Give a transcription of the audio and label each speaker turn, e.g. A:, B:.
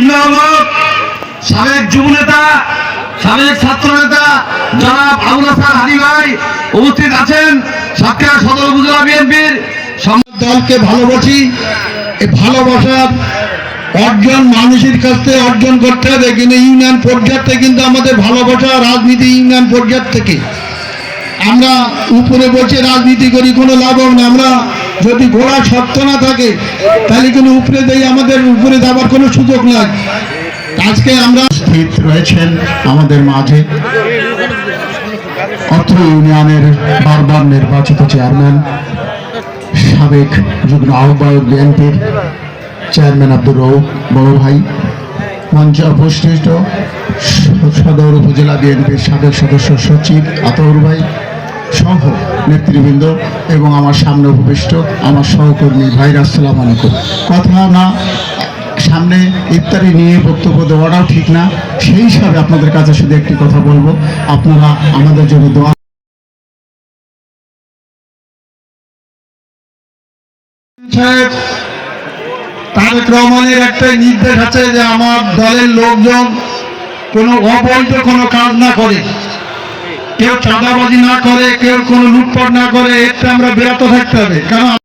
A: অভিভাবক সাবেক যুব নেতা সাবেক ছাত্র নেতা জনাব হাদি ভাই উপস্থিত আছেন। সাতক্ষীরা সদর উপজেলা বিএনপির
B: দলকে ভালোবাসি। ভালোবাসার অর্জন মানুষের কাছ থেকে অর্জন করতে হবে, কিন্তু ইউনিয়ন পর্যায় কিন্তু আমাদের ভালোবাসা রাজনীতি ইউনিয়ন পর্যায় থেকে। আমরা উপরে বসে রাজনীতি করি, কোনো লাভ হবে না। আমরা যদি গোড়া শক্ত না থাকে, তাহলে কিন্তু উপরে দেই আমাদের উপরে যাবার কোনো সুযোগ নাই। আজকে আমরা স্থিত রয়েছেন আমাদের মাঝে অত্র ইউনিয়নের বারবার নির্বাচিত চেয়ারম্যান, সাবেক যুগ্ম আহ্বায়ক বিএনপির চেয়ারম্যান আব্দুর রৌফ বড় ভাই, মঞ্চে উপস্থিত সদর উপজেলা বিএনপির সাবেক সদস্য সচিব আতর ভাই সহ নেতৃবৃন্দ এবং আমার সামনে উপবিষ্ট আমার সহকর্মী ভাইরা, আসসালাম আলাইকুম। কথা না, সামনে ইফতারি নিয়ে বক্তব্য দেওয়াটাও ঠিক না, সেই হিসাবে আপনাদের কাছে শুধু একটি কথা বলব। আপনারা আমাদের জন্য দোয়া তারেক রহমানের একটা নির্দেশ আছে যে আমার দলের লোকজন কোনো অবৈধ কোনো কাজ না করে। কেউ চাঁদাবাজি না করে, কেউ কোনো লুটপাট না করে এতে আমরা বিরত থাকতে হবে। কারণ